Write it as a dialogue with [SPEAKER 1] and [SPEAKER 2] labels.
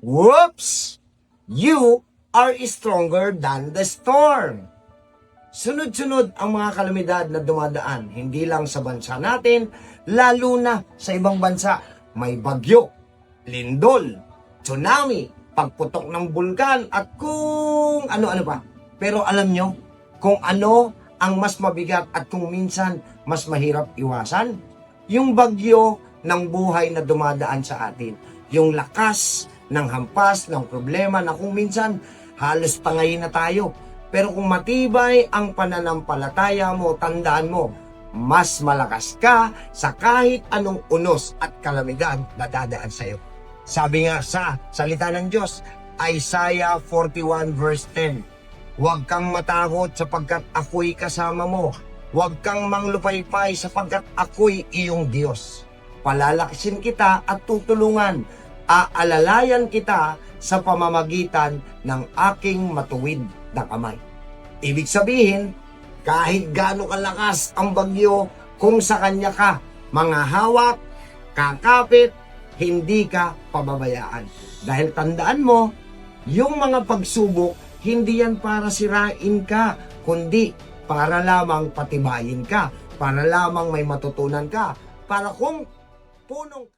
[SPEAKER 1] Whoops! You are stronger than the storm. Sunod-sunod ang mga kalamidad na dumadaan, hindi lang sa bansa natin, lalo na sa ibang bansa. May bagyo, lindol, tsunami, pagputok ng bulkan, at kung ano-ano pa. Pero alam nyo, kung ano ang mas mabigat at kung minsan mas mahirap iwasan, yung bagyo ng buhay na dumadaan sa atin. Yung lakas ng hampas, ng problema na kung minsan halos tangayin na tayo. Pero kung matibay ang pananampalataya mo, tandaan mo, mas malakas ka sa kahit anong unos at kalamidad na dadaan sa'yo. Sabi nga sa salita ng Diyos, Isaiah 41 verse 10, Huwag kang matakot sapagkat ako'y kasama mo. Huwag kang manglupaypay sapagkat ako'y iyong Diyos. Palalakasin kita at tutulungan. Aalalayan kita sa pamamagitan ng aking matuwid na kamay. Ibig sabihin, kahit gaano kalakas ang bagyo, kung sa kanya ka mga hawak, kakapit, hindi ka pababayaan. Dahil tandaan mo, yung mga pagsubok, hindi yan para sirain ka, kundi para lamang patibayin ka, para lamang may matutunan ka, para kung punong